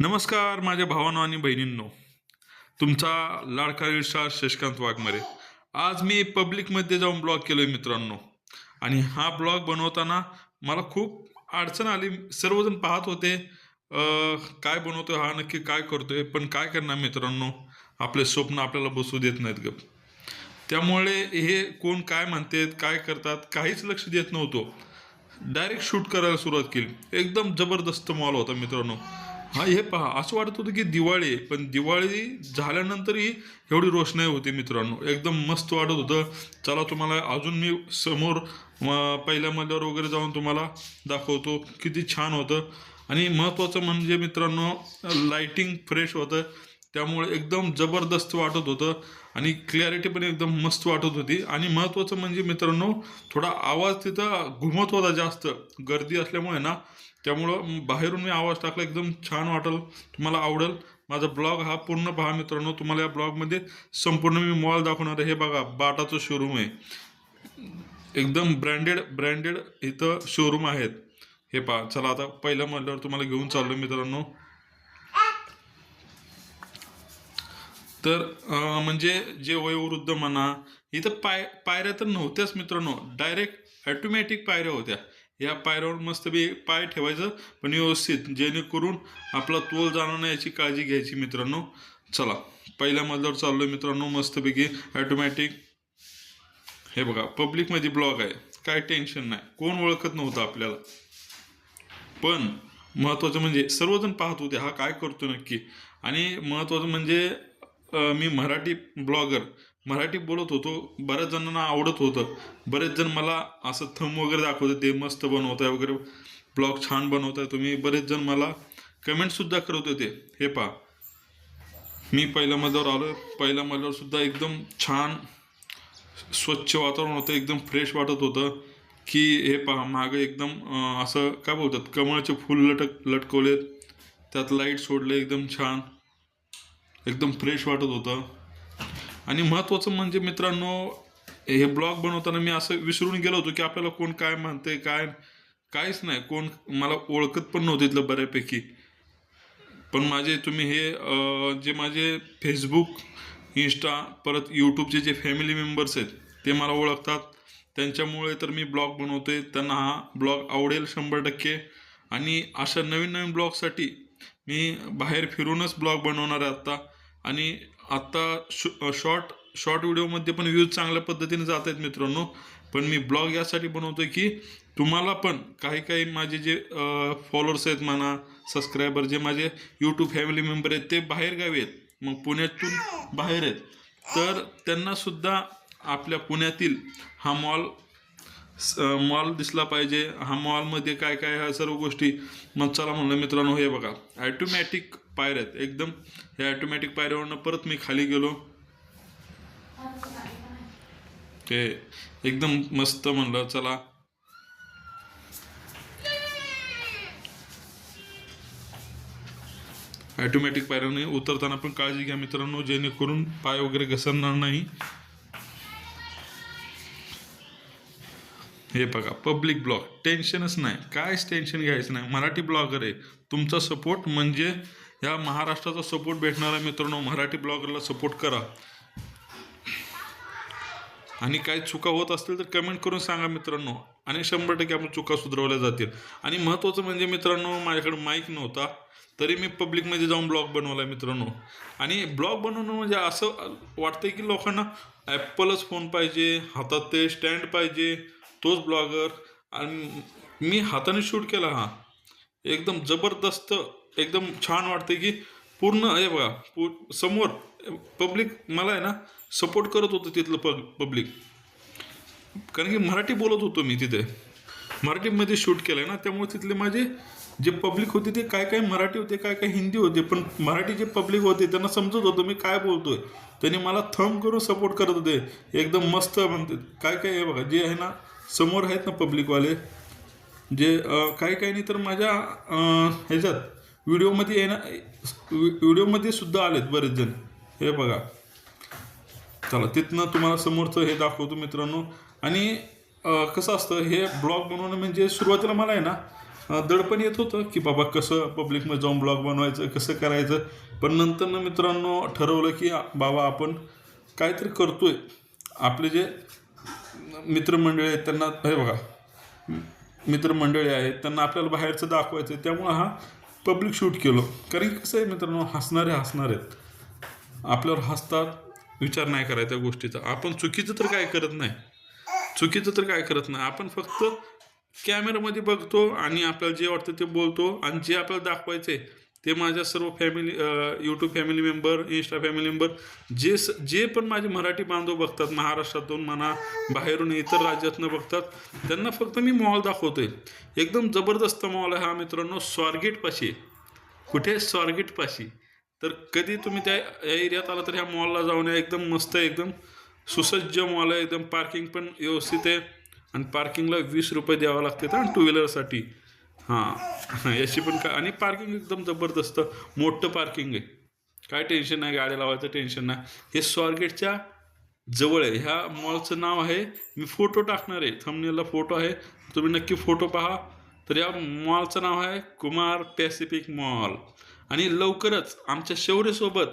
नमस्कार माझ्या भावांनो आणि बहिणींनो. तुमचा लाडका इर्षा शशिकांत वाघमारे. आज मी पब्लिकमध्ये जाऊन ब्लॉग केलोय मित्रांनो. आणि हा ब्लॉग बनवताना मला खूप अडचण आली. सर्वजण पाहत होते काय बनवतोय हा नक्की काय करतोय पण काय करणार मित्रांनो? आपले स्वप्न आपल्याला बसू देत नाहीत गप. त्यामुळे हे कोण काय म्हणतात काय करतात काहीच लक्ष देत नव्हतो. डायरेक्ट शूट करायला सुरुवात केली. एकदम जबरदस्त मॉल होता मित्रांनो. हा हे पहा असं वाटत होतं की दिवाळी पण दिवाळी झाल्यानंतरही एवढी रोषणाई होती मित्रांनो. एकदम मस्त वाटत होतं. चला तुम्हाला अजून मी समोर पहिल्या मजल्यावर वगैरे जाऊन तुम्हाला दाखवतो. किती छान होतं. आणि महत्त्वाचं म्हणजे मित्रांनो लाईटिंग फ्रेश होतं. त्यामुळे एकदम जबरदस्त वाटत होतं. आणि क्लॅरिटी पण एकदम मस्त वाटत होती. आणि महत्त्वाचं म्हणजे मित्रांनो थोडा आवाज तिथं घुमत होता जास्त. गर्दी असल्यामुळे ना त्यामुळं बाहेरून मी आवाज टाकला एकदम छान वाटेल तुम्हाला आवडेल. माझा ब्लॉग हा पूर्ण पहा मित्रांनो तुम्हाला या ब्लॉगमध्ये संपूर्ण मी मॉल दाखवणार आहे. हे बघा बाटाचं शोरूम आहे. एकदम ब्रँडेड ब्रँडेड इथं शोरूम आहेत. हे पहा चला आता पहिल्या मजल्यावर तुम्हाला घेऊन चाललो मित्रांनो. तर म्हणजे जे वयोवृद्ध म्हणा इथं पाय पायऱ्या तर नव्हत्याच मित्रांनो. डायरेक्ट ॲटोमॅटिक पायऱ्या होत्या. या पायऱ्यावर मस्त बी पाय ठेवायचं पण व्यवस्थित जेणेकरून आपला तोल जाणार नाही याची काळजी घ्यायची मित्रांनो. चला पहिल्या मजल्यावर चाललोय मित्रांनो मस्तपैकी ॲटोमॅटिक हे बघा पब्लिकमध्ये ब्लॉग आहे. काय टेन्शन नाही. कोण ओळखत नव्हतं आपल्याला. पण महत्त्वाचं म्हणजे सर्वजण पाहत होते हा काय करतो नक्की? आणि महत्त्वाचं म्हणजे मी मराठी ब्लॉगर मराठी बोलत होतो बऱ्याच जणांना आवडत होतं. बरेच जण मला असं थंब वगैरे दाखवत होते मस्त बनवत आहे वगैरे ब्लॉग छान बनवत आहे तुम्ही. बरेच जण मला कमेंटसुद्धा करत होते. हे पहा. मी पहिल्या मजल्यावर आलो पहिल्या मजल्यावर सुद्धा एकदम छान स्वच्छ वातावरण होतं. एकदम फ्रेश वाटत होतं की हे पहा मागं एकदम असं काय बोलतात कमळाचे फुल लटक लटकवलेत. त्यात लाइट सोडले एकदम छान. एकदम फ्रेश वाटत होतं. आणि महत्त्वाचं म्हणजे मित्रांनो हे ब्लॉग बनवताना मी असं विसरून गेलो होतो की आपल्याला कोण काय म्हणते काय काहीच नाही. कोण मला ओळखत पण नव्हतं इथलं बऱ्यापैकी. पण माझे तुम्ही हे जे माझे फेसबुक इंस्टा परत यूट्यूबचे जे फॅमिली मेंबर्स आहेत ते मला ओळखतात. त्यांच्यामुळे तर मी ब्लॉग बनवतोय. त्यांना हा ब्लॉग आवडेल शंभर टक्के. आणि अशा नवीन नवीन ब्लॉगसाठी मी बाहेर फिरूनच ब्लॉग बनवणार आहे आत्ता. आणि आत्ता शॉ शॉर्ट शॉर्ट व्हिडिओमध्ये पण व्ह्यूज चांगल्या पद्धतीने जात आहेत मित्रांनो. पण मी ब्लॉग यासाठी बनवतोय की तुम्हाला पण काही काही माझे जे फॉलोअर्स आहेत म्हणा सबस्क्रायबर जे माझे यूट्यूब फॅमिली मेंबर आहेत ते बाहेरगावी आहेत. मग पुण्यातून बाहेर आहेत. तर त्यांनासुद्धा आपल्या पुण्यातील हा मॉल मॉल दिसला पाहिजे. हा मॉलमध्ये काय काय ह्या सर्व गोष्टी. मग चला म्हणलं मित्रांनो हे बघा. ॲटोमॅटिक पायऱ्या आहेत. एकदम ह्या ॲटोमॅटिक पायऱ्यावरनं परत मी खाली गेलो. ते एकदम मस्त म्हणलं चला. ॲटोमॅटिक पायऱ्याने उतरताना पण काळजी घ्या मित्रांनो जेणेकरून पाय वगैरे घसरणार नाही. हे बघा पब्लिक ब्लॉग टेन्शनच नाही. कायच टेन्शन घ्यायचं नाही. मराठी ब्लॉगर आहे. तुमचा सपोर्ट म्हणजे या महाराष्ट्राचा सपोर्ट भेटणारा मित्रांनो मराठी ब्लॉगरला सपोर्ट करा. आणि काही चुका होत असतील तर कमेंट करून सांगा मित्रांनो. आणि शंभर टक्के आपण चुका सुधारवल्या जातील. आणि महत्त्वाचं म्हणजे मित्रांनो माझ्याकडे माईक नव्हता. तरी मी पब्लिकमध्ये जाऊन ब्लॉग बनवला मित्रांनो. आणि ब्लॉग बनवणं म्हणजे असं वाटतंय की लोकांना ॲपलच फोन पाहिजे हातात ते स्टँड पाहिजे तोच ब्लॉगर. आणि मी हाताने शूट केला हा. एकदम जबरदस्त एकदम छान वाटते की पूर्ण हे बघा पू समोर पब्लिक मला आहे ना सपोर्ट करत होतं तिथलं पब पब्लिक. कारण की मराठी बोलत होतो मी तिथे. मराठीमध्ये शूट केलं आहे ना त्यामुळे तिथले माझे जे पब्लिक होते ते काय काय मराठी होते काय काय हिंदी होते पण मराठी जे पब्लिक होते त्यांना समजत होतं मी काय बोलतोय. त्यांनी मला थंब करून सपोर्ट करत होते. एकदम मस्त म्हणते काय काय आहे बघा जे आहे ना समोर आहेत ना पब्लिकवाले जे काही काही नाही तर माझ्या ह्याच्यात व्हिडिओमध्ये येणार ना व्हिडिओमध्ये सुद्धा आलेत बरेच जण. हे बघा. चला तिथनं तुम्हाला समोरचं हे दाखवतो मित्रांनो. आणि कसं असतं हे ब्लॉग बनवणं म्हणजे सुरुवातीला मला आहे ना दडपण येत होतं की बाबा कसं पब्लिकमध्ये जाऊन ब्लॉग बनवायचं कसं करायचं. पण नंतर ना मित्रांनो ठरवलं की बाबा आपण काहीतरी करतोय. आपले जे मित्रमंडळी आहेत त्यांना हे बघा. मित्रमंडळी आहेत त्यांना आपल्याला बाहेरचं दाखवायचं आहे त्यामुळं हा पब्लिक शूट केलो. कारण की कसं आहे मित्रांनो हसणारे हसणार आहेत. आपल्यावर हसतात विचार नाही करायचा गोष्टीचा. आपण चुकीचं तर काय करत नाही. चुकीचं तर काय करत नाही. आपण फक्त कॅमेरामध्ये बघतो आणि आपल्याला जे वाटतं ते बोलतो आणि जे आपल्याला दाखवायचं आहे ते माझ्या सर्व family YouTube family member Insta family member जे स जे पण माझे मराठी बांधव बघतात महाराष्ट्रातून म्हणा बाहेरून इतर राज्यातनं बघतात त्यांना फक्त मी मॉल दाखवतोय. एकदम जबरदस्त मॉल आहे हा मित्रांनो स्वारगेटपाशी आहे. कुठे स्वारगेटपाशी. तर कधी तुम्ही त्या या एरियात आला तर ह्या मॉलला जाऊन या एकदम मस्त आहे एकदम सुसज्ज मॉल आहे एकदम पार्किंग पण व्यवस्थित आहे. आणि पार्किंगला वीस रुपये द्यावं लागते आणि टू व्हीलरसाठी हां. याची पण काय आणि पार्किंग एकदम जबरदस्त. मोठं पार्किंग आहे. काय टेन्शन नाही गाडी लावायचं टेन्शन नाही. हे स्वारगेटच्या जवळ आहे. ह्या मॉलचं नाव आहे. मी फोटो टाकणार आहे. थंबनेलला फोटो आहे. तुम्ही नक्की फोटो पहा. तर या मॉलचं नाव आहे कुमार पॅसिफिक मॉल आणि लवकरच आमच्या शौर्यसोबत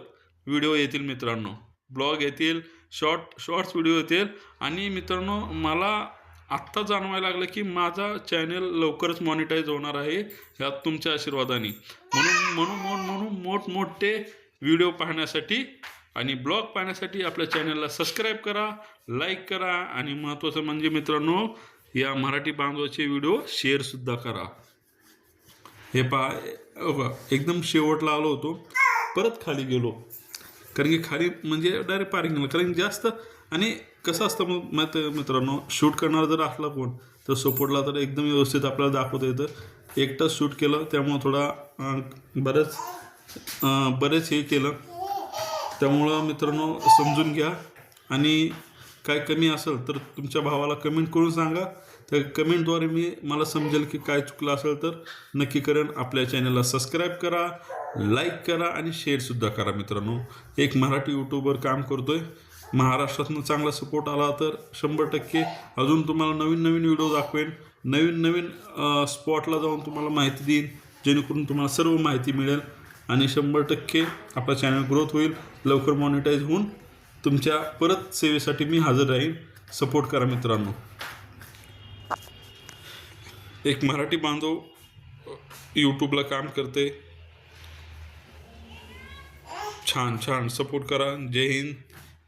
व्हिडिओ येतील मित्रांनो. ब्लॉग येतील शॉर्ट शॉर्ट्स व्हिडिओ येतील. आणि मित्रांनो मला आत्ता जाणवायला लागलं की माझा चॅनल लवकरच मॉनिटाईज होणार आहे ह्यात तुमच्या आशीर्वादाने. म्हणून म्हणून म्हणून म्हणून मोठमोठे व्हिडिओ पाहण्यासाठी आणि ब्लॉग पाहण्यासाठी आपल्या चॅनलला सबस्क्राईब करा लाईक करा आणि महत्त्वाचं म्हणजे मित्रांनो या मराठी बांधवाचे व्हिडिओ शेअरसुद्धा करा. हे पहा एकदम शेवटला आलो होतो परत खाली गेलो. कारण की खाली म्हणजे डायरेक्ट पार्किंगला कारण जास्त आणि कसं असतं मग? माहीत आहे मित्रांनो शूट करणार जर असला कोण तर सपोर्टला तर एकदम व्यवस्थित आपल्याला दाखवता येतं. एकटाच शूट केलं त्यामुळं थोडा बरंच बरेच हे केलं. त्यामुळं मित्रांनो समजून घ्या. आणि काय कमी असेल तर तुमच्या भावाला कमेंट करून सांगा. तर कमेंटद्वारे मी मला समजेल की काय चुकलं असेल तर नक्की करेन. आपल्या चॅनलला सबस्क्राईब करा लाईक करा आणि शेअरसुद्धा करा मित्रांनो. एक मराठी यूट्यूबर काम करतो आहे महाराष्ट्रातनं चांगला सपोर्ट आला तर शंभर टक्के. अजून तुम्हाला नवीन नवीन व्हिडिओ दाखवेन. नवीन नवीन स्पॉटला जाऊन तुम्हाला माहिती देईन. जेणेकरून तुम्हाला सर्व माहिती मिळेल आणि शंभर टक्के आपला चॅनल ग्रोथ होईल लवकर मॉनिटाईज होऊन तुमच्या परत सेवेसाठी मी हजर राहीन. सपोर्ट करा मित्रांनो. एक मराठी बांधव यूट्यूबला काम करते. छान छान सपोर्ट करा. जय हिंद.